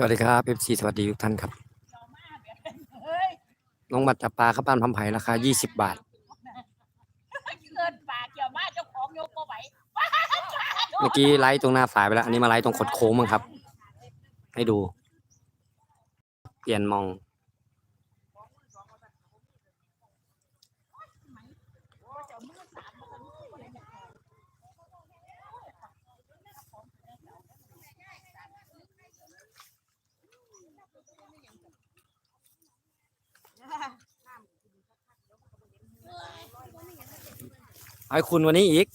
สวัสดีครับเอฟซีสวัสดีทุกท่านครับ น้องบัตรจับปลาข้าวปั้นพัมไผ่ราคา 20 บาทเกินปากเกี่ยวมากเจ้าของยกมาไหวเมื่อกี้ไลฟ์ตรงหน้าฝายไปแล้ว อันนี้มาไลฟ์ตรงขดโค้งมั้งครับ ให้ดู เปลี่ยนมอง ไอ้คุณวันนี้อีก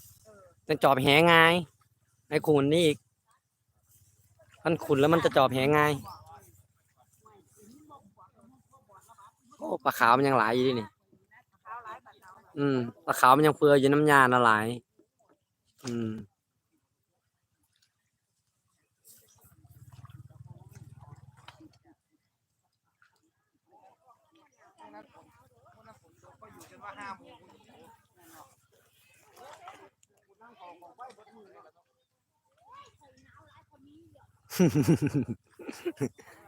จะจอบแหง่ายไอ้คุณวันนี้อีกมันขุนแล้วมันจะจอบแหง่ายโอ้ปลาขาวมันยังหลายอยู่ดินี่อืมปลาขาวมันยังเฟืออยู่น้ำยาละหลายอืม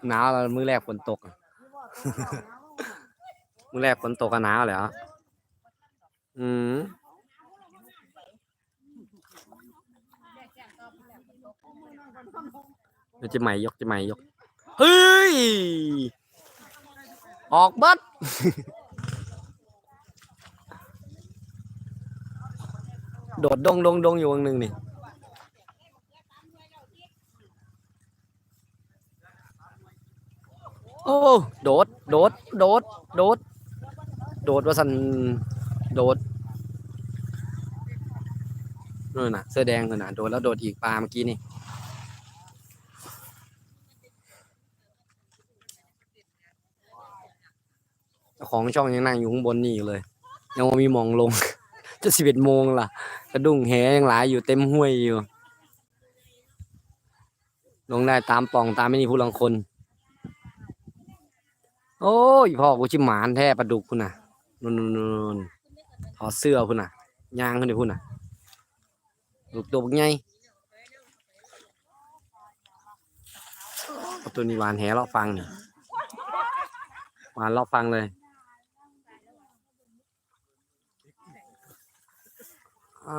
หนาวแล้วมือแรกฝนตก มือแรกฝนตกก็หนาวเลยเหรออืมเดี๋ยวจะใหม่ยกจะใหม่ยก เฮ้ย ออกบัดโดดดงดงดงอยู่วงหนึ่งนี่ โอ้ โดด โดด โดด โดด โดดว่าสันโดดนู่นน่ะ เสื้อแดงนู่นน่ะ โดดแล้วโดดอีกปลาเมื่อกี้นี่ ของช่องยังนั่งอยู่ข้างบนนี่อยู่เลย ยังม่มีมองลง จะสิบเอ็ดโมงล่ะ กระดุ่งแหยังหลายอยู่เต็มห้วยอยู่ ลงได้ตามป่องตามไม่มีผู้ลังคน โอ้ยพ่อกูชิหมานแท้ปลาดุกพุ่นน่ะนู่นนู่นนู่นถอดเสื้อพุ่นน่ะยางขึ้นไปพุ่นน่ะดุกตัวบักใหญ่ตัวนี้หวานแหเลาฟังนี่หวานเลาฟังเลยอา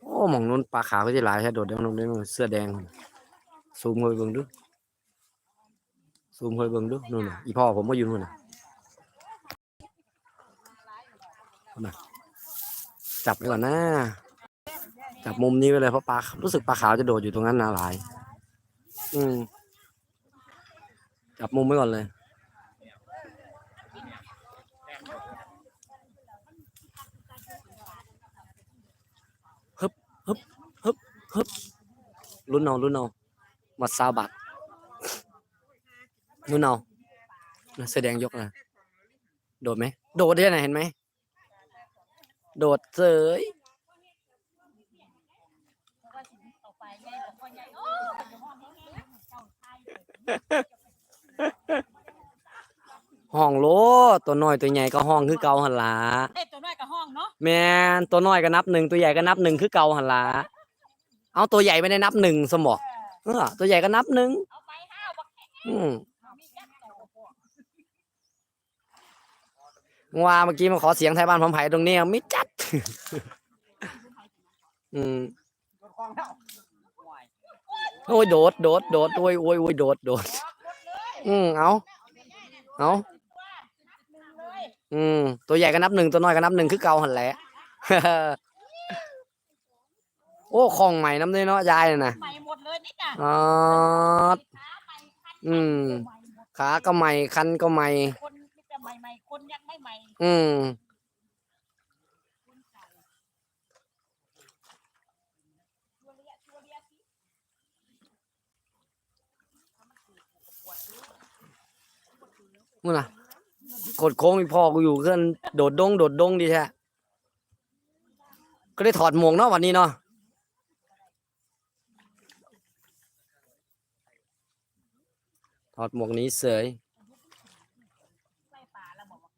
โอ้หมองนนปลาขาวก็จะหลายใช่โดดเด้งลงเด้งเสื้อแดงซูมเข้าไปเบิ่งดู ซูมเคยเบิ่งดูนู่นน่ะอีพ่อผมก็อยู่นู่นน่ะนู่นน่ะจับไปก่อนนะจับมุมนี้ไปเลยเพราะปลารู้สึกปลาขาวจะโดดอยู่ตรงนั้นนะหลาย อืมจับมุมไว้ก่อนเลยฮึบฮึบฮึบฮึบลุ้นเอาลุ้นเอาหมาซาบัต นู่นเอาน่ะแสอแดงยกนะโดดไหม โดดได้ไหนะเห็นไหม โดดเสยต่อไปไงผมก็ใหญ่โอ้เจ้าชายห้องโลตัวน้อยตัวใหญ่ก็ห้องคือเก่าหันละเอ้ยตัวน้อยกับห้องเนาะแมนตัวน้อยก็นับหนึ่งตัวใหญ่ก็นับหนึ่งคือเก่าหันละเอาตัวใหญ่ไม่ได้นับหนึ่งสมบอกเออตัวใหญ่ก็นับหนึ่งเอาไปห้าวบักอืม มีจักโตพว กว่าเมื่อกี้มาขอเสียงไทยบ้านพร้อมไผ่ตรงนี้ไม่จัด อืมโอ้ยโดดโดดโดดโอ้ยโอ้ยโอ้ยโดดโดดอืมเอาเอาอืม ตัวใหญ่ก็นับหนึ่งตัวน้อยก็นับหนึ่งคือเก่าหันแหละโอ้ของใหม่น้ำเลยเนาะยายน่ะนะใหม่หมดเลยนี่จ้ะอ๋อขาใหม่คันอืมใหม่หมดขาก็ใหม่คันก็ใหม่คนมีแต่ ใหม่ๆคนยังไม่ใหม่อืมชัวเรียชัวเรียสินู่นน่ะกดโค้งอีพ่อกูอยู่เคลื่อนโดดดงโดดดงดีแท้ก็ได้ถอดหมวกเนาะวันนี้เนาะถอดหมวกหนี้เสย ใส่ป่าแล้วบอกว่า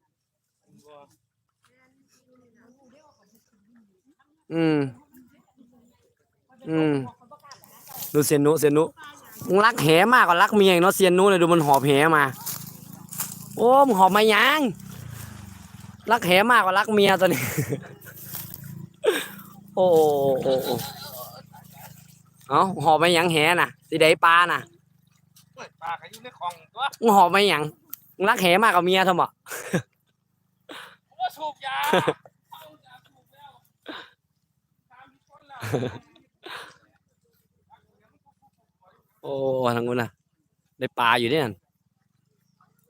อืม อืมคนประกาศนะดูเซียนนุเซียนนุมึงรักแหมากกว่ารักเมียอีกเนาะเซียนนุเลยดูมันหอบแหมา โอ้มึงหอบมายังรักแหมากกว่ารักเมียตัวนี้ โอ้โอ้โอ้โอ้เอาหอบมายังแหน่ะสิได้ปลาน่ะเฮ้ยปลาเขาอยู่ในคลองตัวมึงหอบมายังมึงรักแหมากกว่าเมียทำไมผมว่าสูบยาเอายาสูบแล้วตามที่คนแล้ว โอ้ทางนู้นน่ะ ได้ปลาอยู่เนี่ย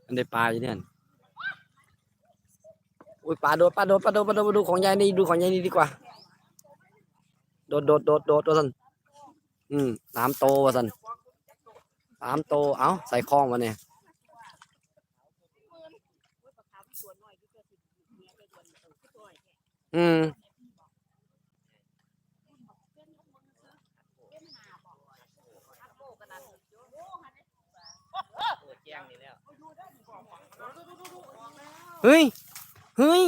มันได้ปลาอยู่เนี่ยอุ้ยปลาโดดปลาโดดปลาโดดปลาโดดดูของยายนี่ดูของยายนี่ดีกว่า โดดโดดโดดโดดตัวสันอืมสามโตวะสันสามโตเอ้าใส่คล้องมาเนี่ยอืม แจ้งนี่แล้ว เฮ้ย เฮ้ย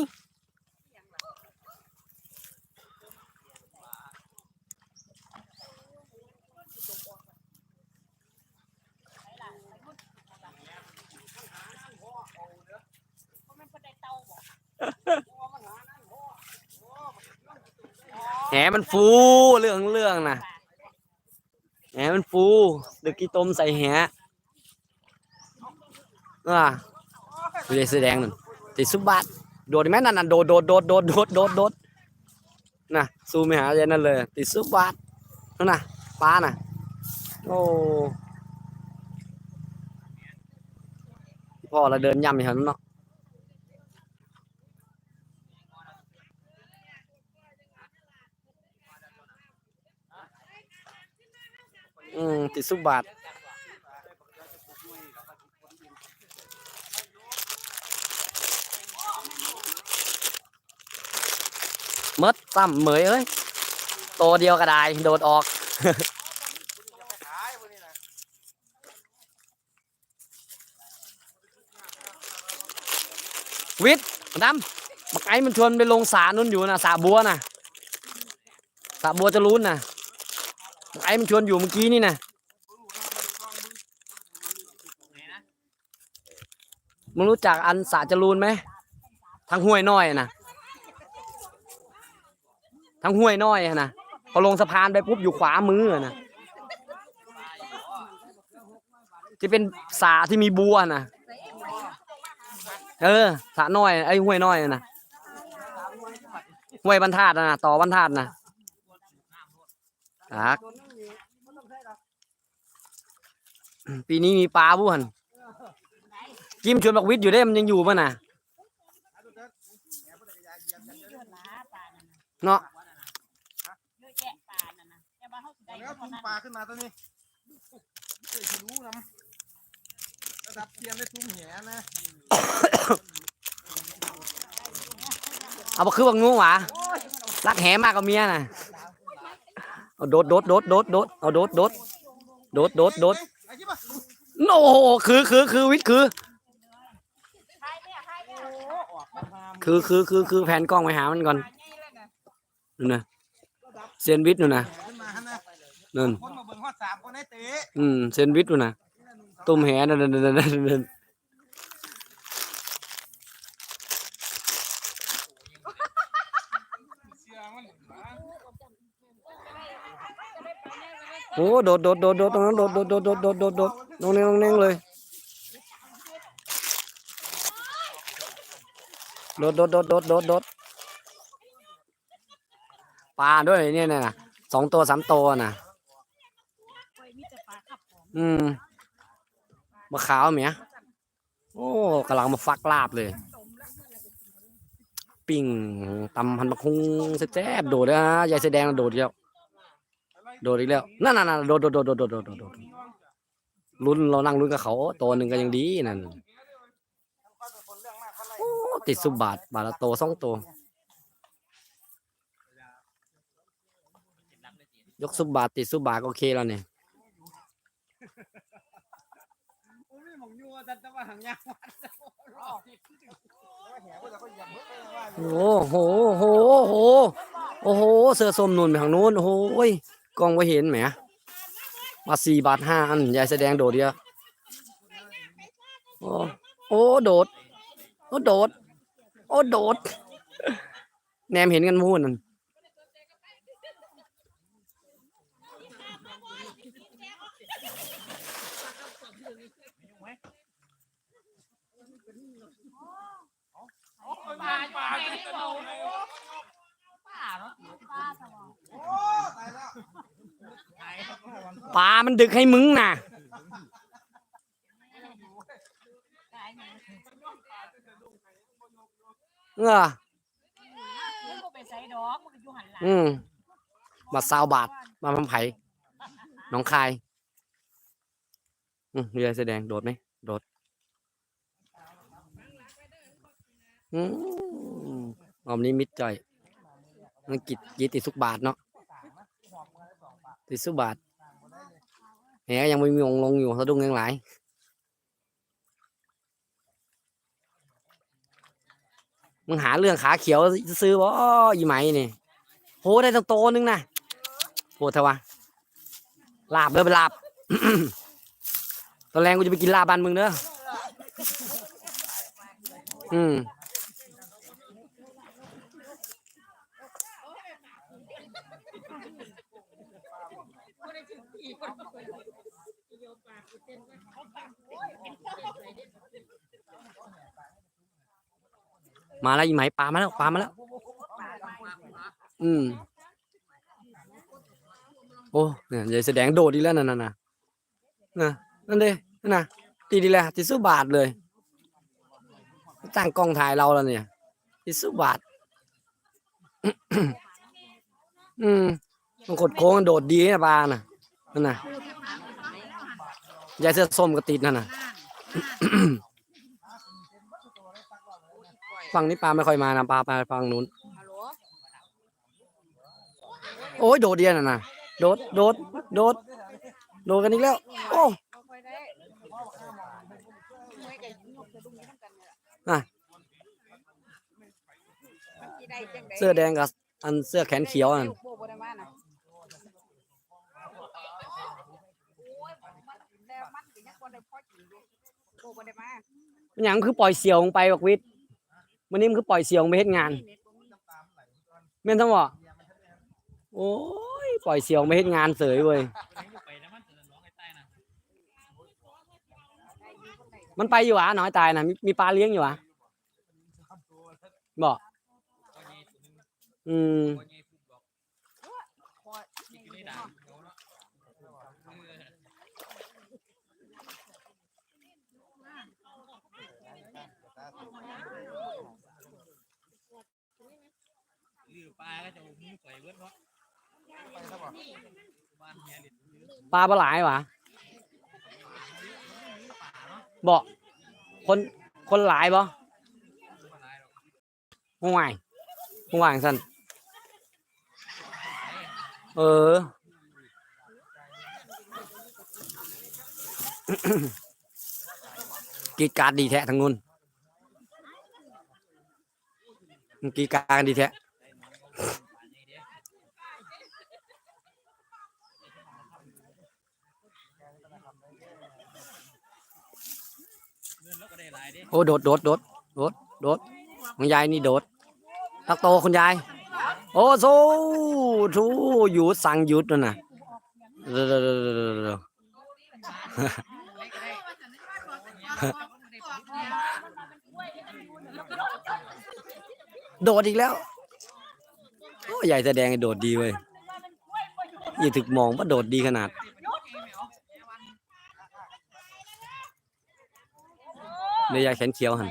แหมันฟูเรื่องเรื่องนะแหมันฟู ดึกกี่ต้มใส่แห อ่าไม่ได้แสอแดงนั่นติดสุบบาทโดดไหมนั่นน่ะโดดโดดโดดโดดโดดโดดโดดน่ะซูมไปหาเจนั่นเลย ติดสุบบาทนั่นน่ะปลาน่ะโอ้พ่อเราเดินย่ำไปแถวนั้นเนาะอืมติดสุบบาท ซ้ำเหมยเอ้ยโตวเดียวก็ได้โดดออกวิทย์ดำบักไอ้มันชวนไปลงสานุ่นอยู่นะสาบัวนะสาบัวจะรุ้นนะบักไอ้มันชวนอยู่เมื่อกี้นี่นะมึงรู้จักอันสาจรูนไหมทางห้วยน้อยนะ ทางห้วยน้อยนะพอลงสะพานไปปุ๊บอยู่ขวามืออะนะที่เป็นสาที่มีบัวนะเออสระน้อยไอ้ห้วยน้อยนะห้วยบรรทัดนะต่อบรรทัดนะครับปีนี้มีปลาบุหันกิมชวนบักวิทย์อยู่ได้มันยังอยู่ป่ะน่ะเนาะ เยอะแยะปลานั่นนะแต่ว่า ตุ้มนั้นปลาขึ้นมาตัวนี้เฮ้ยรู้น้ำระดับเทียมได้ทุ่มแหนะเอาไปคือบักงูหวะรักแหมากกว่าเมียน่ะเอาโดดโดดโดดโดดโดดเอาโดดโดดโดดโดดโดดโอ้โหคือคือคือวิทย์คือ คือคือคือคือแผนกล้องไปหามันก่อนนู่นนะเซียนวิทย์นู่นนะแหนมาฮะนะ นั่นคนมาเบิ่งฮอดสามคนให้เตะอืมเซียนวิทย์นู่นนะตุ้มแหนั่นนั่นนั่นนั่นนั่นเสียมันหมาโอ้โดดโดดโดดโดดตรงนั้นโดดโดดโดดโดดโดดโดดโดดลงเน่งลงเน่งเลยโดดโดดโดดโดดโดดโดดปลาด้วยเนี่ยเนี่ยนะสองตัวสามตัวน่ะ โอ้ยมีแต่ปลาขับข อืมมะขาวเมียโอ้กำลังมาฟักลาบเลย ปิ้งตำพันมะคุงแซ่บๆโดดนะยายแสอแดงโดดอีกแล้วโดดอีกแล้วนั่นน่ะๆโดดโดดโดดโดดโดดโดดลุ้นเรานั่งลุ้นกับเขาตัวหนึ่งก็ยังดีนั่นโอ้ติดสุบบาทบาทละโตสองตัวยกสุบบาทติดสุบาทก็โอเคแล้วเนี่ย โอ้ ยหมองยัวจัดตะวันหางยาวแหว่าจะเขาเหยียบโอ้โหโหโหโอ้โห เสื้อส้มนุ่นไปทางนู้นโอ้โหยกล้องไ่เห็นแหม มาสี่บาทห้าอันยายแสดงโดดเดียวโอ้โอ้โดด โอ้โดด โอ้โดด แนมเห็นกันมูนั่น ปลาปลาจะโดดเลยป้าเนาะป้าสมองปลามันดึกให้มึงน่ะเออมันก็ไปใส่ดอกมันก็อยู่หันหลังอืมบาทสาวบาทมาพัมไผ่น้องคายอืมยายแสดงโดดไหมโดด อืมออมนี้มิดจ่อยมันกิดยีติสุกบาทเนาะติสุกบาทแหยังไม่มีองลงอยู่สะดุ้งยังหลายมึงหาเรื่องขาเขียวซื้อบ่อีไหมนี่โหได้ตั้งโตนึงนะโหเถอะวะลาบเด้อไปลาบตอนแรงกูจะไปกินลาบบ้านมึงเด้ออืม มาแล้วอีไหมปลามาแล้วปลามาแล้ว อืม โอ้เนี่ยยายแสดงโดดดีแล้วนั่นน่ะนะนะนั่นเด้นั่นน่ะตีดีแล้วติดสู้บาทเลยตั้งกล้องถ่ายเราแล้วเนี่ยติดสู้บาทอืมมันกดโค้งโดดดีนะปลาน่ะนั่นน่ะ ยายเสื้อส้มก็ติดนั่นน่ะ ฝั่งนี้ปลาไม่ค่อยมานะปลาไปฝั่งนู้น โอ้ยโดดเดียนน่ะนะโดดโดดโดดโดดกันอีกแล้ว โอ้ยได้ไม่ก็ยกสะดุ้งนี่นำกันเนี่ยอะเสื้อแดงกับอันเสื้อแขนเขียวนั่น โบบ่ได้มาน่ะแต่มันก็ยังบ่ได้พ อกินอยู่โบบ่ได้มามันยังคือปล่อยเสี่ยวลงไปบักวิทย์วันนี้มันคือปล่อยเสี่ยวลงไปเฮ็ดงานแม่นทั้งบ่โอ้ยปล่อยเสี่ยวลงไปเฮ็ดงานเสยเว้ยมันไปอยู่หวะน้อยตายนะมีมีปลาเลี้ยงอยู่หวะบ่อืม พอนี่เนาะ ปลาก็จะมือใส่เวิร์ดเนาะปลาปลาหลายหวะบ่คนคนหลายบ่ห่วยห่วยสั่นเออกีการดีแท้ทั้งนู้นกีการดีแท้ โอ้โดดโดดโดดโดดโดดคุณยายนี่โดดตักโตคุณยาย โอ้โซทูหยุดสั่งหยุดนะเดี๋ยวเดี๋ยวเดี๋ยวโดดอีกแล้วโอ้ยายแสดงให้โดดดีเว้ยอย่ถึกมองว่าโดดดีขนาด เนยยาแขนเขียวหัน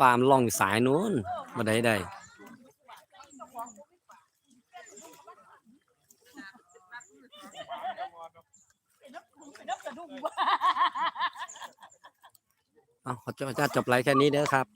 ปลามล่องอยู่สายนู้นมาได้ได้เอาขอจะจะจบไลฟ์แค่นี้เด้อครับ